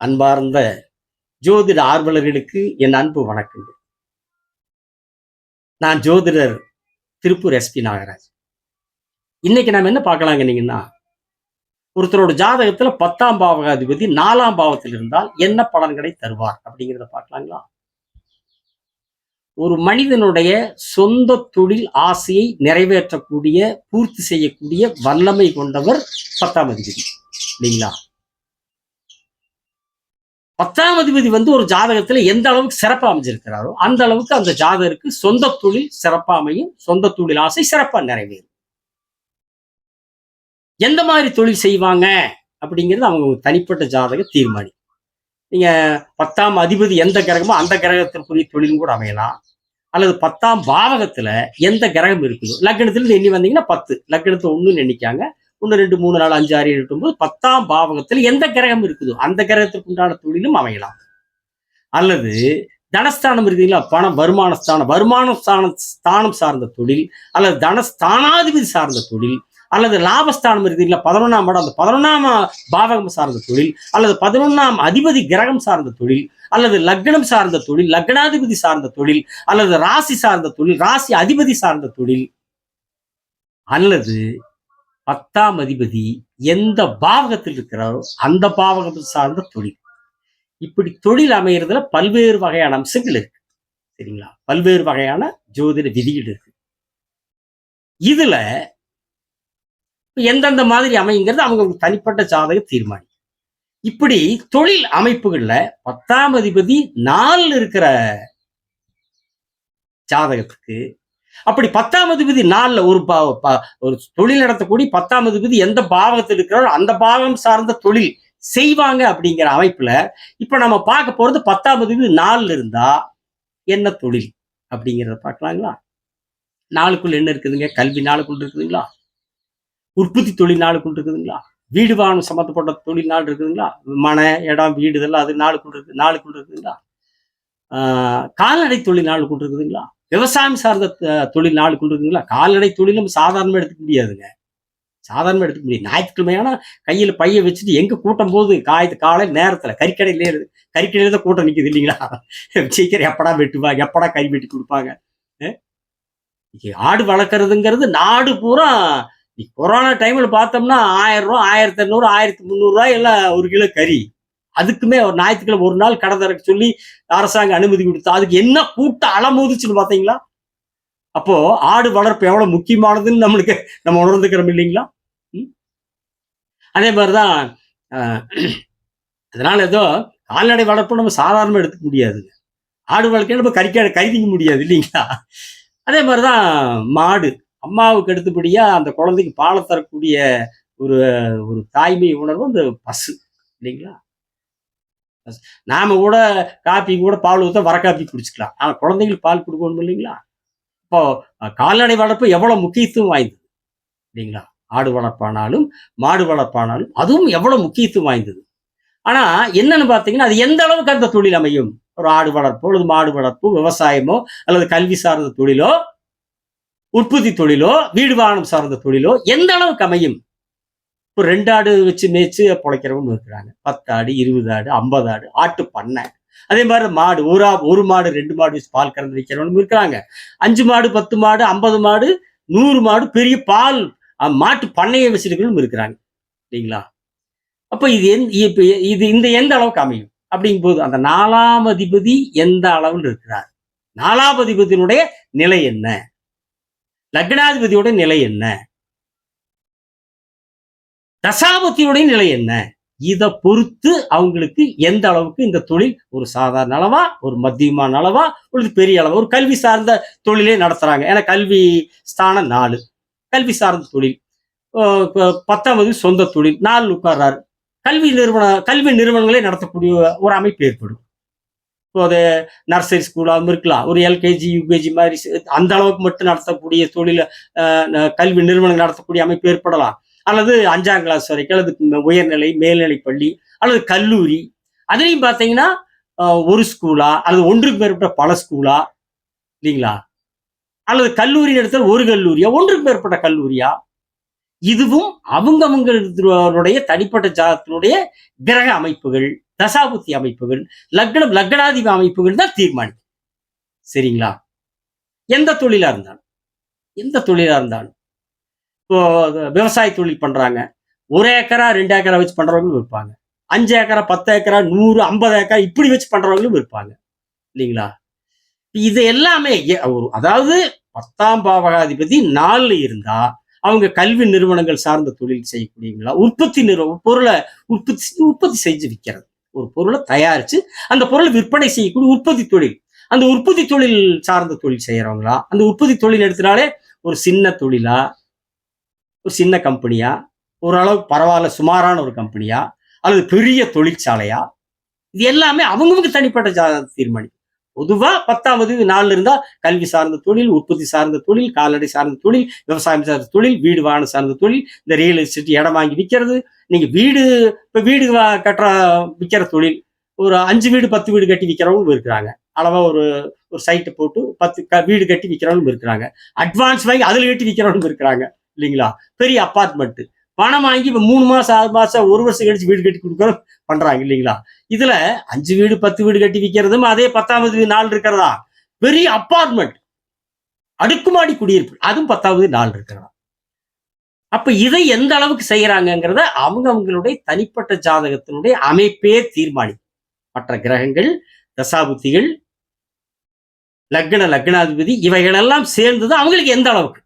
அன்பார்ந்த ஜோதிட ஆர்வலர்களுக்கு என் அன்பு வணக்கங்கள். நான் ஜோதிடர் திருப்பூர் எஸ்பி நாகராஜ். இன்னைக்கு நாம் என்ன பார்க்கலாங்கன்னீங்கன்னா ஒருத்தரோட ஜாதகத்துல பத்தாம் பாவகாதிபதி நாலாம் பாவத்தில் இருந்தால் என்ன பலன்களை தருவார் அப்படிங்கிறத பார்க்கலாங்களா? ஒரு மனிதனுடைய சொந்த தொழில் ஆசையை நிறைவேற்றக்கூடிய பூர்த்தி செய்யக்கூடிய வல்லமை கொண்டவர் பத்தாம் அதிபதி. இல்லைங்களா? பத்தாம் அதிபதி வந்து ஒரு ஜாதகத்துல எந்த அளவுக்கு சிறப்பாக அமைஞ்சிருக்கிறாரோ அந்த அளவுக்கு அந்த ஜாதகருக்கு சொந்த தொழில் சிறப்பா அமையும் சொந்த தொழில் ஆசை சிறப்பா நிறைவேறும். எந்த மாதிரி தொழில் செய்வாங்க அப்படிங்கிறது அவங்க ஒரு தனிப்பட்ட ஜாதக தீர்மானி. நீங்க பத்தாம் அதிபதி எந்த கிரகமோ அந்த கிரகத்திற்குரிய தொழிலும் கூட அமையலாம். அல்லது பத்தாம் பாவகத்துல எந்த கிரகம் இருக்குதோ லக்னத்துல எண்ணி வந்தீங்கன்னா பத்து லக்னத்தை ஒண்ணுன்னு எண்ணிக்காங்க. ஒன்று ரெண்டு மூணு நாலு அஞ்சு ஆறு எட்டு ஒன்பது பத்தாம் பாவகத்தில் எந்த கிரகம் இருக்குதோ அந்த கிரகத்திற்கு உண்டான தொழிலும் அமையலாம். அல்லது தனஸ்தானம் இருக்குங்களா பணம் வருமான ஸ்தானம். வருமான ஸ்தானம் ஸ்தானம் சார்ந்த தொழில் அல்லது தனஸ்தானாதிபதி சார்ந்த தொழில் அல்லது லாபஸ்தானம் இருக்குங்களா பதினொன்றாம் இடம் அந்த பதினொன்றாம் பாவகம் சார்ந்த தொழில் அல்லது பதினொன்றாம் அதிபதி கிரகம் சார்ந்த தொழில் அல்லது லக்னம் சார்ந்த தொழில் லக்னாதிபதி சார்ந்த தொழில் அல்லது ராசி சார்ந்த தொழில் ராசி அதிபதி சார்ந்த தொழில் அல்லது பத்தாம் அதிபதி எந்த பாவகத்தில் இருக்கிறாரோ அந்த பாவகம் சார்ந்த தொழில். இப்படி தொழில் அமைகிறதுல பல்வேறு வகையான அம்சங்கள் இருக்கு. சரிங்களா? பல்வேறு வகையான ஜோதிட விதிகள் இருக்கு. இதுல எந்தெந்த மாதிரி அமைங்கிறது அவங்களுக்கு தனிப்பட்ட ஜாதக தீர்மானம். இப்படி தொழில் அமைப்புகள்ல பத்தாம் அதிபதி நாள் இருக்கிற ஜாதகத்துக்கு அப்படி பத்தாம் விதி நாள்ல ஒரு பா- ஒரு தொழில் நடத்தக்கூடிய பத்தாம் விதி எந்த பாவத்தில் இருக்கிறாரோ அந்த பாவம் சார்ந்த தொழில் செய்வாங்க அப்படிங்கிற அமைப்புல இப்ப நம்ம பார்க்க போறது பத்தாம் விதி நாள்ல இருந்தா என்ன தொழில் அப்படிங்கிறத பார்க்கலாங்களா? நாளுக்குள் என்ன இருக்குதுங்க? கல்வி நாளுக்குள் இருக்குதுங்களா? உற்பத்தி தொழில் நாளுக்குள் இருக்குதுங்களா? வீடு வாகனம் சம்மந்தப்பட்ட தொழில் நாள் இருக்குதுங்களா? மனை இடம் வீடு இதெல்லாம் அது நாளுக்குள்ள இருக்கு நாளுக்குள் இருக்குதுங்களா? ஆஹ் கால்நடை தொழில் நாளுக்குள் இருக்குதுங்களா? விவசாயம் சார்ந்த தொழில் தொழில் கொண்டு இருக்குங்களா கால்நடை தொழிலும் சாதாரணமாக எடுத்துக்க முடியாதுங்க. சாதாரணமாக எடுத்துக்க முடியாது. ஞாயிற்றுக்கிழமையான கையில் பைய வச்சுட்டு எங்கே கூட்டம் போது காயத்து காலை நேரத்தில். கறிக்கடையிலே இருக்கு. கறிக்கடையில தான் கூட்டம் நிற்கிது இல்லைங்களா? சீக்கிரம் எப்படா வெட்டுவாங்க எப்படா கறி வெட்டி கொடுப்பாங்க? ஆடு வளர்க்குறதுங்கிறது நாடு பூரா கொரோனா டைமில் பார்த்தோம்னா ஆயிரம் ரூபா ஆயிரத்தி இரநூறு ஆயிரத்தி முந்நூறுரூவா எல்லாம் ஒரு கிலோ கறி. அதுக்குமே ஒரு ஞாயிற்றுக்கிழமை ஒரு நாள் கடை திறக்க சொல்லி அரசாங்கம் அனுமதி கொடுத்தா அதுக்கு என்ன கூட்டம் அலமோதிச்சுன்னு பார்த்தீங்களா? அப்போ ஆடு வளர்ப்பு எவ்வளவு முக்கியமானதுன்னு நம்மளுக்கு நம்ம உணர்ந்துக்கிறோம் இல்லைங்களா? ம்? அதே மாதிரிதான் அதனால ஏதோ கால்நடை வளர்ப்பு நம்ம சாதாரணமாக எடுத்துக்க முடியாதுங்க ஆடு வளர்க்க நம்ம கறிக்க கைதிக்க முடியாது இல்லைங்களா? அதே மாதிரிதான் மாடு. அம்மாவுக்கு எடுத்தபடியா அந்த குழந்தைக்கு பாலை தரக்கூடிய ஒரு ஒரு தாய்மை உணர்வு அந்த பசு இல்லைங்களா? நாம கூட காப்பி கூட பால் ஊற்ற வர காப்பி குடிச்சுக்கலாம். ஆனா குழந்தைங்களுக்கு பால் கொடுக்கணும் இல்லைங்களா? இப்போ கால்நடை வளர்ப்பு எவ்வளவு முக்கியத்துவம் வாய்ந்தது? இல்லைங்களா? ஆடு வளர்ப்பானாலும் மாடு வளர்ப்பானாலும் அதுவும் எவ்வளவு முக்கியத்துவம் வாய்ந்தது? ஆனா என்னன்னு பார்த்தீங்கன்னா அது எந்த அளவுக்கு அந்த தொழில் அமையும்? ஒரு ஆடு வளர்ப்போ அல்லது மாடு வளர்ப்போ விவசாயமோ அல்லது கல்வி சார்ந்த தொழிலோ உற்பத்தி தொழிலோ வீடு வாகனம் சார்ந்த தொழிலோ எந்த அளவுக்கு அமையும்? இப்போ ரெண்டு ஆடு வச்சு மேய்ச்சி பிழைக்கிறவங்க இருக்கிறாங்க. பத்து ஆடு இருபது ஆடு ஐம்பது ஆடு ஆட்டு பண்ணை. அதே மாதிரி மாடு ஒரு ஆ- ஒரு மாடு ரெண்டு மாடு வச்சு பால் கறந்து வைக்கிறவங்க இருக்கிறாங்க. அஞ்சு மாடு பத்து மாடு ஐம்பது மாடு நூறு மாடு பெரிய பால் மாட்டு பண்ணையை வச்சிருக்கணும் இருக்கிறாங்க. இல்லைங்களா? அப்போ இது எந் இப்ப இது இந்த எந்த அளவுக்கு அமையும்? அப்படிங்கும்போது அந்த நாலாம் அதிபதி எந்த அளவில் இருக்கிறார்? நாலாம் அதிபதியினுடைய நிலை என்ன? லக்னாதிபதியோட நிலை என்ன? தசாபத்தியுடைய நிலை என்ன? இதை பொறுத்து அவங்களுக்கு எந்த அளவுக்கு இந்த தொழில் ஒரு சாதாரண அளவா ஒரு மத்தியமான அளவா ஒரு பெரிய அளவா ஒரு கல்வி சார்ந்த தொழிலே நடத்துறாங்க. ஏன்னா கல்வி ஸ்தானம் நாலு. கல்வி சார்ந்த தொழில். பத்தாவது சொந்த தொழில். நாலு உட்கார்றாரு. கல்வி நிறுவன கல்வி நிறுவனங்களே நடத்தக்கூடிய ஒரு அமைப்பு ஏற்படும். இப்போ அது நர்சரி ஸ்கூலாக இருக்கலாம். ஒரு எல்கேஜி யூகேஜி மாதிரி அந்த அளவுக்கு மட்டும் நடத்தக்கூடிய தொழில் கல்வி நிறுவனங்கள் நடத்தக்கூடிய அமைப்பு ஏற்படலாம். அல்லது அஞ்சாம் கிளாஸ் வரைக்கும் அல்லது உயர்நிலை மேல்நிலை பள்ளி அல்லது கல்லூரி அதுலேயும் பார்த்தீங்கன்னா ஒரு ஸ்கூலா அல்லது ஒன்றுக்கு மேற்பட்ட பல ஸ்கூலா இல்லைங்களா? அல்லது கல்லூரி இடத்துல ஒரு கல்லூரியா ஒன்றுக்கு மேற்பட்ட கல்லூரியா? இதுவும் அவங்க அவங்களுடைய தனிப்பட்ட ஜாதத்தினுடைய கிரக அமைப்புகள் தசாபுத்தி அமைப்புகள் லக்னம் லக்னாதிப அமைப்புகள் தான் தீர்மானிக்கும். சரிங்களா? எந்த தொழிலா இருந்தாலும் எந்த தொழிலா இருந்தாலும் இப்போ விவசாய தொழில் பண்றாங்க. ஒரு ஏக்கரா ரெண்டு ஏக்கரா வச்சு பண்றவங்களும் இருப்பாங்க அஞ்சு ஏக்கரா பத்து ஏக்கரா நூறு ஐம்பது ஏக்கரா இப்படி வச்சு பண்றவங்களும் இருப்பாங்க இல்லைங்களா? இது எல்லாமே ஒரு அதாவது பத்தாம் பாவகாதிபதி நாலுல இருந்தா அவங்க கல்வி நிறுவனங்கள் சார்ந்த தொழில் செய்யக்கூடியவங்களா உற்பத்தி நிறுவனம் பொருளை உற்பத்தி உற்பத்தி செஞ்சு விற்கிறது ஒரு பொருளை தயாரிச்சு அந்த பொருளை விற்பனை செய்யக்கூடிய உற்பத்தி தொழில். அந்த உற்பத்தி தொழில் சார்ந்த தொழில் செய்யறவங்களா அந்த உற்பத்தி தொழில் எடுத்தினாலே ஒரு சின்ன தொழிலா ஒரு சின்ன கம்பெனியா? ஓரளவு பரவாயில்ல சுமாரான ஒரு கம்பெனியா? அல்லது பெரிய தொழிற்சாலையா? இது எல்லாமே அவங்கவுங்க தனிப்பட்ட ஜாதகத்தை தீர்மானிக்கும் பொதுவாக பத்தாவது நாள்ல இருந்தால் கல்வி சார்ந்த தொழில் உற்பத்தி சார்ந்த தொழில் கால்நடை சார்ந்த தொழில் விவசாயம் சார்ந்த தொழில் வீடு வாகனம் சார்ந்த தொழில் இந்த ரியல் எஸ்டேட் இடம் வாங்கி விற்கிறது நீங்கள் வீடு இப்போ வீடு கட்டுற விற்கிற தொழில் ஒரு அஞ்சு வீடு பத்து வீடு கட்டி விற்கிறவங்களும் இருக்கிறாங்க. அளவாக ஒரு ஒரு சைட்டை போட்டு பத்து க- வீடு கட்டி விற்கிறவங்களும் இருக்கிறாங்க. அட்வான்ஸ் வாங்கி அதில் கட்டி விற்கிறவங்களும் இருக்கிறாங்க. இல்லைங்களா? பெரிய அப்பார்ட்மெண்ட் பணம் வாங்கி இப்போ மூணு மாசம் ஆறு மாசம் ஒரு வருஷம் கழிச்சு வீடு கட்டி கொடுக்கறோம் பண்றாங்க இல்லைங்களா? இதுல அஞ்சு வீடு பத்து வீடு கட்டி விற்கிறதும் அதே பத்தாவது நாள் இருக்கிறதா? பெரிய அப்பார்ட்மெண்ட் அடுக்குமாடி குடியிருப்பு. அதுவும் பத்தாவது நாள் இருக்கிறதா? அப்ப இதை எந்த அளவுக்கு செய்யறாங்கங்கிறத அவங்க அவங்களுடைய தனிப்பட்ட ஜாதகத்தினுடைய அமைப்பே தீர்மானி மற்ற கிரகங்கள் தசாபுத்திகள் லக்ன லக்னாதிபதி இவைகளெல்லாம் சேர்ந்தது அவங்களுக்கு எந்த அளவுக்கு?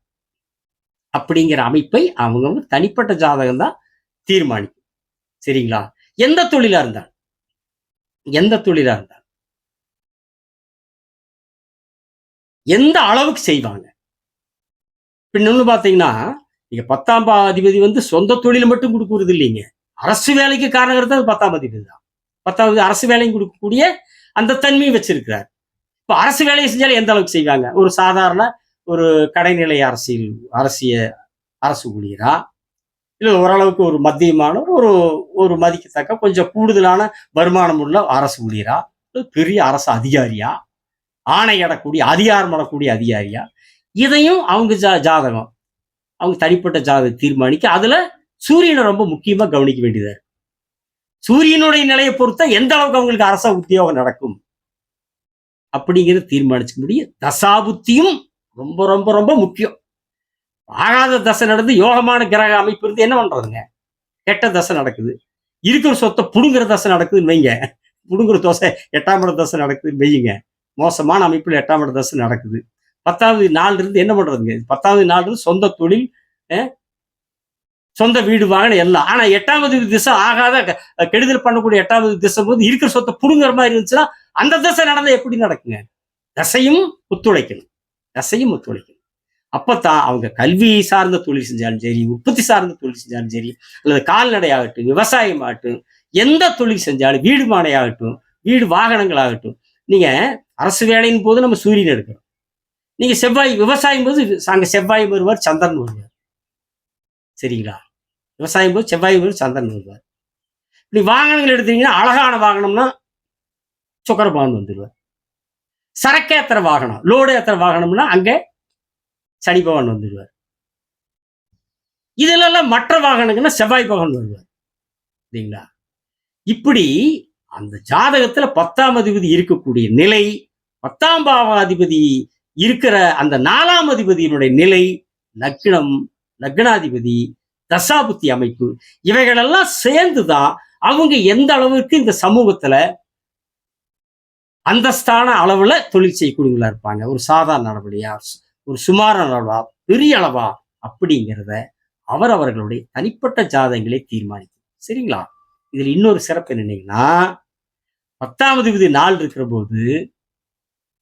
அப்படிங்கிற அமைப்பை அவங்கவுங்க தனிப்பட்ட ஜாதகம் தான் தீர்மானிக்கும். சரிங்களா? எந்த தொழிலா இருந்தால் எந்த தொழிலா இருந்தால் எந்த அளவுக்கு செய்வாங்க? இன்னொன்னு பாத்தீங்கன்னா நீங்க பத்தாம் அதிபதி வந்து சொந்த தொழில் மட்டும் கொடுக்கறது இல்லைங்க. அரசு வேலைக்கு காரணங்கிறது அது பத்தாம் அதிபதி தான். பத்தாவது அரசு வேலையும் கொடுக்கக்கூடிய அந்த தன்மையும் வச்சிருக்கிறார். இப்போ அரசு வேலையை செஞ்சாலும் எந்த அளவுக்கு செய்வாங்க? ஒரு சாதாரண ஒரு கடைநிலை அரசியல் அரசிய அரசு ஊழியரா? இல்லை ஓரளவுக்கு ஒரு மத்தியமான ஒரு ஒரு மதிக்கத்தக்க கொஞ்சம் கூடுதலான வருமானம் உள்ள அரசு ஊழியரா? பெரிய அரசு அதிகாரியா? ஆணையிடக்கூடிய அதிகாரம் இடக்கூடிய அதிகாரியா? இதையும் அவங்க ஜா ஜாதகம். அவங்க தனிப்பட்ட ஜாதகம் தீர்மானிக்க அதில் சூரியனை ரொம்ப முக்கியமாக கவனிக்க வேண்டியது சூரியனுடைய நிலையை பொறுத்த எந்த அளவுக்கு அவங்களுக்கு அரச உத்தியோகம் நடக்கும்? அப்படிங்கிறத தீர்மானிச்சுக்க முடியும். தசாபுத்தியும் ரொம்ப ரொம்ப ரொம்ப முக்கியம். ஆகாத தசை நடந்து யோகமான கிரக அமைப்பு இருந்து என்ன பண்றதுங்க? கெட்ட தசை நடக்குது. இருக்கிற சொத்தை புடுங்குற தசை நடக்குதுன்னு வைங்க. புடுங்குற தோசை எட்டாம் இட தசை நடக்குதுன்னு வையுங்க. மோசமான அமைப்பில் எட்டாம் இட தசை நடக்குது. பத்தாவது நாள் இருந்து என்ன பண்றதுங்க? பத்தாவது நாள் இருந்து சொந்த தொழில் சொந்த வீடு வாங்கின எல்லாம். ஆனா எட்டாவது திசை ஆகாத க- கெடுதல் பண்ணக்கூடிய எட்டாவது திசை போது இருக்கிற சொத்தை புடுங்குற மாதிரி இருந்துச்சுன்னா அந்த தசை நடந்தா எப்படி நடக்குங்க? தசையும் ஒத்துழைக்கணும். தசையும் ஒத்துழைக்கும் அப்பத்தான் அவங்க கல்வி சார்ந்த தொழில் செஞ்சாலும் சரி உற்பத்தி சார்ந்த தொழில் செஞ்சாலும் சரி அல்லது கால்நடை ஆகட்டும் விவசாயம் ஆகட்டும் எந்த தொழில் செஞ்சாலும் வீடு மாடை ஆகட்டும் வீடு வாகனங்கள் ஆகட்டும் நீங்க அரசு வேலையின் போது நம்ம சூரியன் எடுக்கிறோம். நீங்க செவ்வாய் விவசாயம் போது அங்க செவ்வாய் வருவார் சந்திரன் வருவார். சரிங்களா? விவசாயம் போது செவ்வாய் வருவார் சந்திரன் வருவார். இப்படி வாகனங்கள் எடுத்தீங்கன்னா அழகான வாகனம்னா சுக்கரபான் வந்துடுவார் சரக்கேத்திர வாகனம் லோடு ஏத்திர வாகனம்னா அங்கே சனி பகவான் வந்துடுவார் இதுலெல்லாம் மற்ற வாகனங்கன்னா செவ்வாய் பகவான் வருவார். இல்லைங்களா? இப்படி அந்த ஜாதகத்துல பத்தாம் அதிபதி இருக்கக்கூடிய நிலை பத்தாம் பாவாதிபதி இருக்கிற அந்த நாலாம் அதிபதியினுடைய நிலை லக்னம் லக்னாதிபதி தசாபுத்தி அமைப்பு இவைகளெல்லாம் சேர்ந்துதான் அவங்க எந்த அளவிற்கு இந்த சமூகத்துல அந்தஸ்தான அளவுல தொழில் செய்யக்கூடியவங்களா இருப்பாங்க. ஒரு சாதாரண அளவுலையா ஒரு சுமாரான அளவா பெரிய அளவா அப்படிங்கிறத அவர் அவர்களுடைய தனிப்பட்ட ஜாதகங்களை தீர்மானிக்கும். சரிங்களா? இதில் இன்னொரு சிறப்பு என்னன்னீங்கன்னா பத்தாவது விதி நாள் இருக்கிற போது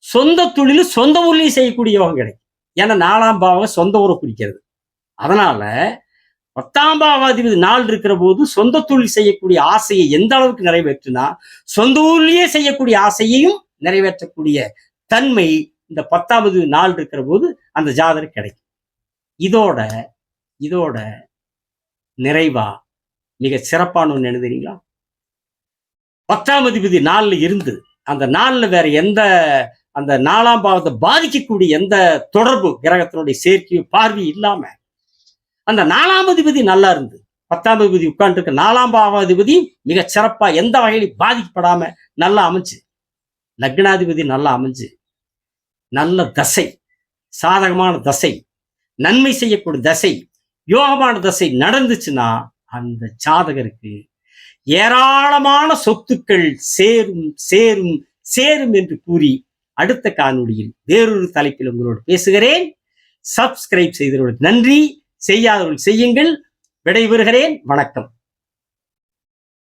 சொந்த தொழில் சொந்த ஊர்லேயும் செய்யக்கூடிய யோகம் கிடைக்கும். ஏன்னா நாலாம் பாவம் சொந்த ஊரை குறிக்கிறது அதனால பத்தாம் பாவாதிபதி நாள் இருக்கிற போது சொந்த தொழில் செய்யக்கூடிய ஆசையை எந்த அளவுக்கு நிறைவேற்றினா சொந்த ஊர்லயே செய்யக்கூடிய ஆசையையும் நிறைவேற்றக்கூடிய தன்மை இந்த பத்தாவது நாள் இருக்கிற போது அந்த ஜாதகம் கிடைக்கும். இதோட இதோட நிறைவா மிக சிறப்பான ஒன்று எழுதுறீங்களா பத்தாம் அதிபதி நாள்ல இருந்து அந்த நாள்ல வேற எந்த அந்த நாலாம் பாவத்தை பாதிக்கக்கூடிய எந்த தொடர்பு கிரகத்தினுடைய சேர்க்கையும் பார்வை இல்லாம அந்த நாலாம் அதிபதி நல்லா இருந்து பத்தாம் அதிபதி உட்கார்ந்துருக்க நாலாம் பாவாதிபதி மிக சிறப்பா எந்த வகையிலும் பாதிக்கப்படாம நல்லா அமைஞ்சு லக்னாதிபதி நல்லா அமைஞ்சு நல்ல தசை சாதகமான தசை நன்மை செய்யக்கூடிய தசை யோகமான தசை நடந்துச்சுன்னா அந்த ஜாதகருக்கு ஏராளமான சொத்துக்கள் சேரும் சேரும் சேரும் என்று கூறி அடுத்த காணொலியில் வேறொரு தலைப்பில் உங்களோடு பேசுகிறேன். சப்ஸ்கிரைப் செய்தவர்களுக்கு நன்றி. செய்யாதவர்கள் செய்யுங்கள். விடைபெறுகிறேன். வணக்கம்.